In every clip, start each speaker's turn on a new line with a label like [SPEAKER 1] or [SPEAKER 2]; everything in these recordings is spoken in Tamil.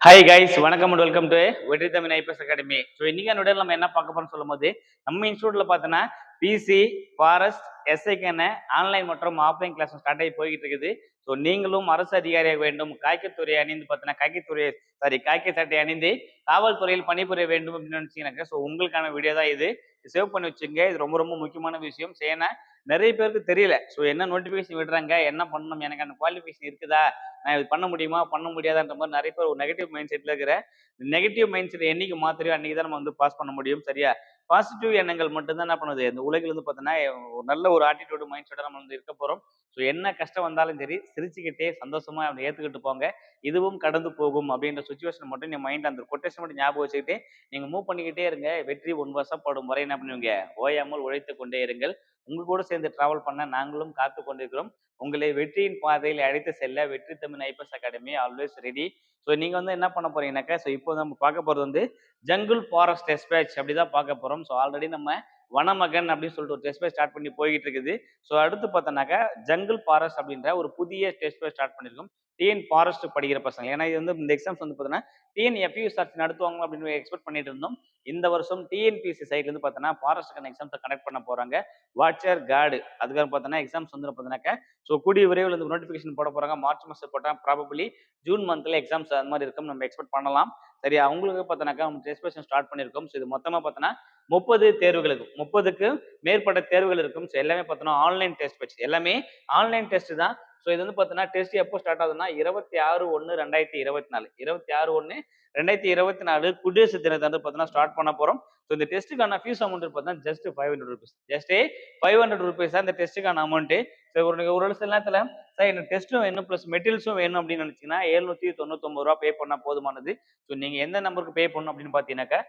[SPEAKER 1] ஹாய் கைஸ் வணக்கம் and welcome to Vetri Tamil IPS academy so இன்னைக்கு என்னோட நம்ம என்ன பார்க்க போறோம்னு சொல்லும் போது நம்ம இன்ஸ்டியூட்ல பார்த்தோன்னா பிசி ஃபாரஸ்ட் எஸ்ஐக்கான ஆன்லைன் மற்றும் ஆஃப்லைன் கிளாஸ் ஸ்டார்ட் ஆகி போய்கிட்டு இருக்குது. ஸோ நீங்களும் அரசு அதிகாரியாக வேண்டும் காய்கத்துறை அணிந்து பார்த்தீங்கன்னா காய்க்கத்துறை சாரி காய்கை சட்டை அணிந்து காவல்துறையில் பணிபுரிய வேண்டும் அப்படின்னு நினைச்சீங்கன்னாக்கா ஸோ உங்களுக்கான வீடியோ தான் இது. சேவ் பண்ணி வச்சுங்க இது ரொம்ப ரொம்ப முக்கியமான விஷயம். ஏன்னா நிறைய பேருக்கு தெரியல. ஸோ என்ன நோட்டிஃபிகேஷன் விடுறாங்க? என்ன பண்ணணும்? எனக்கு அந்த குவாலிஃபிகேஷன் இருக்குதா? நான் இது பண்ண முடியுமா? பண்ண முடியாதான்ற மாதிரி நிறைய பேர் ஒரு நெகட்டிவ் மைண்ட் செட்டில் இருக்கிற நெகட்டிவ் மைண்ட் செட் என்னைக்கு மாத்திரையோ அன்றைக்கி தான் நம்ம வந்து பாஸ் பண்ண முடியும். சரியா? பாசிட்டிவ் எண்ணங்கள் மட்டும்தான் என்ன பண்ணுது? இந்த உலகில் வந்து பார்த்தோன்னா ஒரு நல்ல ஒரு ஆட்டிடியூடு மைண்ட் செட்டாக நம்ம வந்து இருக்க போகிறோம் ஸோ என்ன கஷ்டம் வந்தாலும் சரி சிரிச்சுக்கிட்டே சந்தோஷமா அவனை ஏற்றுக்கிட்டு போங்க. இதுவும் கடந்து போகும் அப்படின்ற சுச்சுவேஷன் மட்டும் நீங்கள் மைண்ட் அந்த கொட்டேஷன் மட்டும் ஞாபகம் வச்சுக்கிட்டு நீங்கள் மூவ் பண்ணிக்கிட்டே இருங்க. வெற்றி ஒன் வருஷம் படும் வரை என்ன பண்ணுவீங்க? ஓயாமல் உழைத்து கொண்டே இருங்கள். உங்க கூட சேர்ந்து டிராவல் பண்ண நாங்களும் காத்து கொண்டிருக்கிறோம். உங்களை வெற்றியின் பாதையில் அழைத்து செல்ல Vetri Tamil IPS academy always ready so நீங்க வந்து என்ன பண்ண போறீங்கன்னாக்கா ஸோ இப்போ நம்ம பார்க்க போறது வந்து ஜங்குள் ஃபாரஸ்ட் டெஸ்பேச் அப்படிதான் பார்க்க போறோம். ஸோ ஆல்ரெடி நம்ம வனமகன் அப்படின்னு சொல்லிட்டு ஒரு டெஸ்ட் ஸ்டார்ட் பண்ணி போய்கிட்டு இருக்குது. ஸோ அடுத்து பார்த்தோன்னாக்கா ஜங்கிள் ஃபாரஸ்ட் அப்படின்ற ஒரு புதிய டெஸ்ட் ஸ்டார்ட் பண்ணியிருக்கோம் டிஎன் ஃபாரஸ்ட் படிக்கிற பசங்க. ஏன்னா இது வந்து இந்த எக்ஸாம்ஸ் வந்து பார்த்தீங்கன்னா டிஎன் எஃப்யூஎஸ்ஆர்சி நடத்துவாங்க அப்படின்னு எக்ஸ்பெக்ட் பண்ணிட்டு இருந்தோம். இந்த வருஷம் டிஎன்பிசி சைட்லேருந்து பார்த்தோன்னா ஃபாரஸ்ட்டுக்கான எக்ஸாம்ஸை கனெக்ட் பண்ண போறாங்க. வாட்சர் கார்டு அதுக்கப்புறம் பார்த்தோன்னா எக்ஸாம்ஸ் வந்து பார்த்தீங்கன்னாக்க ஸோ கூடிய விரைவில் வந்து நோட்டிஃபிகேஷன் போட போறாங்க. மார்ச் மாதம் போட்டால் ப்ராபபிளி ஜூன் மந்த்ல எக்ஸாம்ஸ் அந்த மாதிரி இருக்கும். நம்ம எக்ஸ்பெக்ட் பண்ணலாம். சரியா அவங்களுக்கு பார்த்தோன்னாக்கா டெஸ்ட் ஸ்டார்ட் பண்ணியிருக்கோம். ஸோ இது மொத்தமாக பார்த்தோன்னா முப்பது தேர்வுகளுக்கு முப்பதுக்கு மேற்பட்ட தேர்வுகள் இருக்கும். ஸோ எல்லாமே பார்த்தோன்னா ஆன்லைன் டெஸ்ட் வச்சு எல்லாமே ஆன்லைன் டெஸ்ட் தான். ஸோ இது வந்து பார்த்தீங்கன்னா டெஸ்ட் எப்போ ஸ்டார்ட் ஆகுதுன்னா இருபத்தி ஆறு ஒன்று ரெண்டாயிரத்தி இருபத்தி நாலு. இருபத்தி ஆறு ஒன்று ரெண்டாயிரத்தி இருபத்தி நாலு குடியரசு தினத்தை வந்து பார்த்தீங்கன்னா ஸ்டார்ட் பண்ண போகிறோம் ஸோ இந்த டெஸ்ட்டுக்கான ஃபீஸ் அமௌண்ட் பார்த்தீங்கன்னா just five hundred rupees just five hundred rupees தான் இந்த டெஸ்ட்டுக்கான அமௌண்ட்டு ஸோ ஒரு ஒரு சில நேரத்தில் சார் எனக்கு டெஸ்ட்டும் வேணும் ப்ளஸ் மெட்டீரியல்ஸும் வேணும் அப்படின்னு நினச்சிங்கன்னா எழுநூற்றி தொண்ணூத்தொம்பது ரூபா பே பண்ணால் போதுமானது. ஸோ நீங்கள் எந்த நம்பருக்கு பே பண்ணணும் அப்படின்னு பார்த்தீங்கன்னாக்கா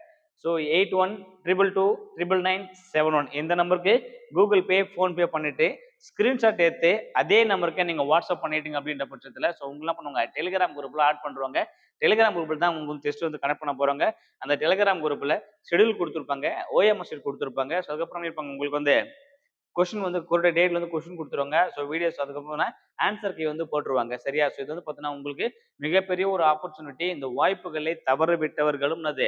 [SPEAKER 1] so eight one triple two triple nine seven one இந்த நம்பருக்கு கூகுள் பே ஃபோன்பே பண்ணிவிட்டு ஸ்க்ரீன்ஷாட் எடுத்து அதே நம்பருக்கு நீங்கள் வாட்ஸ்அப் பண்ணிட்டீங்க அப்படின்ற பட்சத்தில் ஸோ உங்களாம் பண்ணுவாங்க டெலிகிராம் குரூப்பில் ஆட் பண்ணுவாங்க டெலிகிராம் குரூப்பில் தான் உங்களுக்கு டெஸ்ட் வந்து கனெக்ட் பண்ண போகிறாங்க அந்த டெலிகிராம் குரூப்பில் ஷெடியூல் கொடுத்துருப்பாங்க ஓஎம்எஸ் ஷெட் கொடுத்துருப்பாங்க ஸோ அதுக்கப்புறம் இருப்பாங்க உங்களுக்கு வந்து கொஷின் வந்து குறிப்பிட்ட டேட்ல வந்து கொஷின் கொடுத்துருவாங்க. ஸோ வீடியோஸ் அதுக்கப்புறம் ஆன்சர் கீ வந்து போட்டுருவாங்க. சரியா? ஸோ இது வந்து பார்த்தீங்கன்னா உங்களுக்கு மிகப்பெரிய ஒரு ஆப்பர்ச்சுனிட்டி இந்த வாய்ப்புகளை தவறு விட்டவர்களும் அது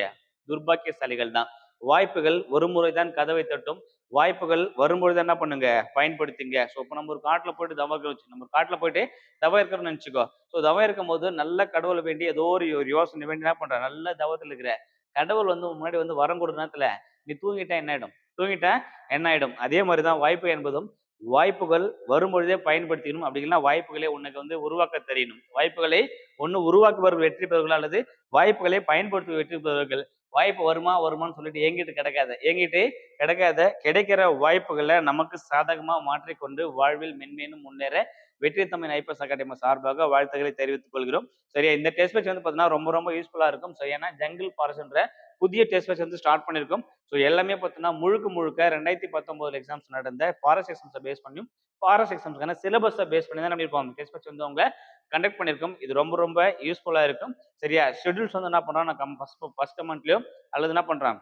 [SPEAKER 1] துர்பாக்கியசாலிகள் தான். வாய்ப்புகள் ஒரு முறை தான் கதவை தட்டும். வாய்ப்புகள் வரும்பொழுது என்ன பண்ணுங்க? பயன்படுத்திங்க. ஸோ இப்போ நம்ம ஒரு காட்டில் போயிட்டு தவக்க வச்சு நம்ம காட்டில் போயிட்டு தவ இருக்கிறோம்னு நினச்சிக்கோ. ஸோ தவ இருக்கும் போது நல்ல கடவுளை வேண்டி ஏதோ ஒரு யோசனை வேண்டி என்ன பண்ணுற நல்ல தவத்தில் இருக்கிற கடவுள் வந்து முன்னாடி வந்து வரம் கொடுத்த நேரத்தில் நீ தூங்கிட்டா என்ன ஆயிடும்? தூங்கிட்டேன் என்ன ஆயிடும்? அதே மாதிரி தான் வாய்ப்பு என்பதும் வாய்ப்புகள் வரும்பொழுதே பயன்படுத்திக்கணும். அப்படி இல்லைன்னா வாய்ப்புகளை உனக்கு வந்து உருவாக்க தெரியணும். வாய்ப்புகளை ஒன்று உருவாக்குபவர்கள் வெற்றி பெறுவர்கள் அல்லது வாய்ப்புகளை பயன்படுத்தி வெற்றி பெறுவர்கள். வாய்ப்பு வருமா வருமானு சொல்லிட்டு ஏங்கிட்டு கிடைக்காத ஏங்கிட்டு கிடைக்காத கிடைக்கிற வாய்ப்புகளை நமக்கு சாதகமா மாற்றிக்கொண்டு வாழ்வில் மென்மேலும் முன்னேற வெற்றி தமிழ் ஐபிஎஸ் அகாடமி சார்பாக வாழ்த்துக்களை தெரிவித்துக் கொள்கிறோம். சரியா இந்த டெஸ்ட் பேச்சு வந்து பார்த்தீங்கன்னா ரொம்ப ரொம்ப யூஸ்ஃபுல்லா இருக்கும். ஸோ ஏன்னா ஜங்கிள் ஃபாரஸ்ட்ன்ற புதிய டெஸ்ட் பேட்ச் வந்து ஸ்டார்ட் பண்ணியிருக்கோம் ஸோ எல்லாமே பார்த்தீங்கன்னா முழுக்க முழுக்க ரெண்டாயிரத்தி பத்தொம்போதுல எக்ஸாம்ஸ் நடந்த ஃபாரஸ்ட் எக்ஸாம்ஸை பேஸ் பண்ணியும் ஃபாரஸ்ட் எக்ஸாம்ஸ்க்கான சிலபஸை பேஸ் பண்ணி தான் பண்ணியிருப்போம் டெஸ்ட் பேட்ச் வந்து அவங்க கண்டக்ட் பண்ணியிருக்கோம். இது ரொம்ப ரொம்ப யூஸ்ஃபுல்லாக இருக்கும். சரியா? ஷெடியூல்ஸ் வந்து என்ன பண்ணுறோம் நான் கம் ஃபஸ்ட் ஃபஸ்ட் கமெண்ட்லையும் அல்லது என்ன பண்ணுறேன்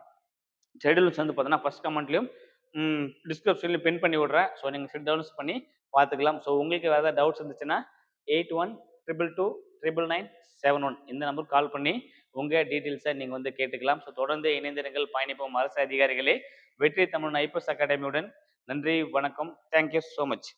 [SPEAKER 1] ஷெடியூல்ஸ் வந்து பார்த்தீங்கன்னா ஃபஸ்ட் கமெண்ட்லையும் டிஸ்கிரிப்ஷன்லையும் பின் பண்ணி விடுறேன். ஸோ நீங்கள் ஃபிட் டவுன்ஸ் பண்ணி பார்த்துக்கலாம். ஸோ உங்களுக்கு வேறு ஏதாவது டவுட்ஸ் இருந்துச்சுன்னா eight one triple two triple nine seven one இந்த நம்பருக்கு கால் பண்ணி உங்கள் டீட்டெயில்ஸை நீங்கள் வந்து கேட்டுக்கலாம். ஸோ தொடர்ந்து இணைந்திருங்கள் பயணிப்போம் அரசு அதிகாரிகளே. வெற்றி தமிழ் ஐபிஎஸ் அகாடமியுடன். நன்றி வணக்கம். Thank you so much